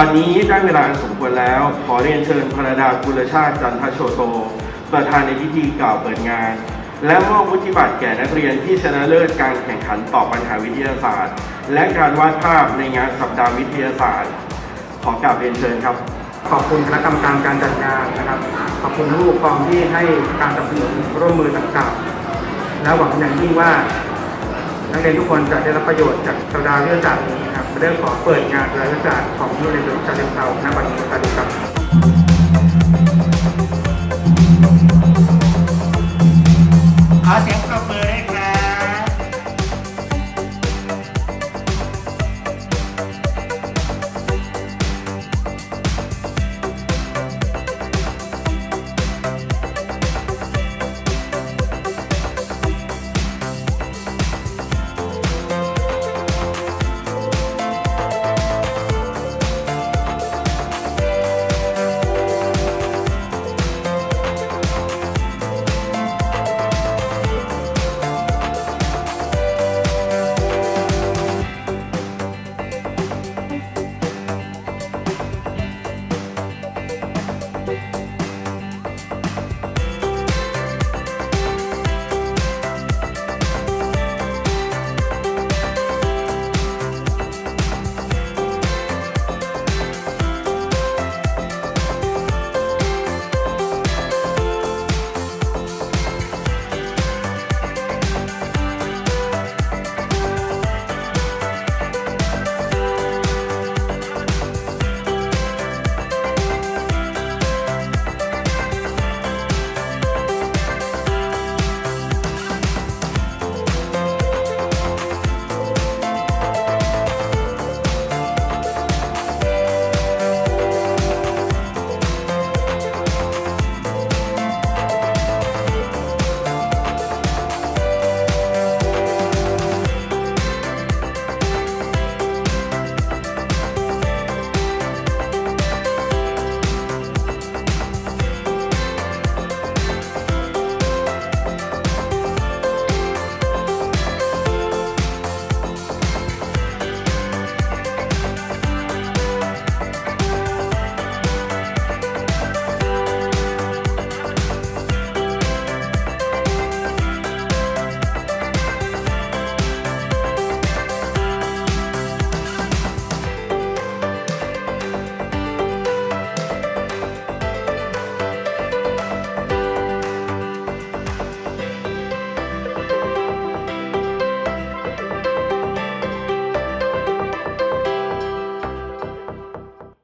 บัดนี้ได้เวลาอันสมควรแล้ว ขอเรียนเชิญพระดากุลชาติจันทโชโต ประธานในพิธีกล่าวเปิดงาน และมอบวุฒิบัตรแก่นักเรียนที่ชนะเลิศการแข่งขันตอบปัญหาวิทยาศาสตร์ และการวาดภาพในงานสัปดาห์วิทยาศาสตร์ ขอกราบเรียนเชิญครับ ขอบคุณคณะกรรมการการจัดงานนะครับ ขอบคุณผู้ปกครองที่ให้การสนับสนุนร่วมมือต่างๆ และหวังอย่างยิ่งว่า นักเรียนทุกคนจะได้รับประโยชน์จากสัปดาห์วิทยาศาสตร์นี้นะครับ เรื่องขอเปิดงานรายาศาสตร์ของยูเรียนชาเชิงเทราณวันนี้สวัสดีครับ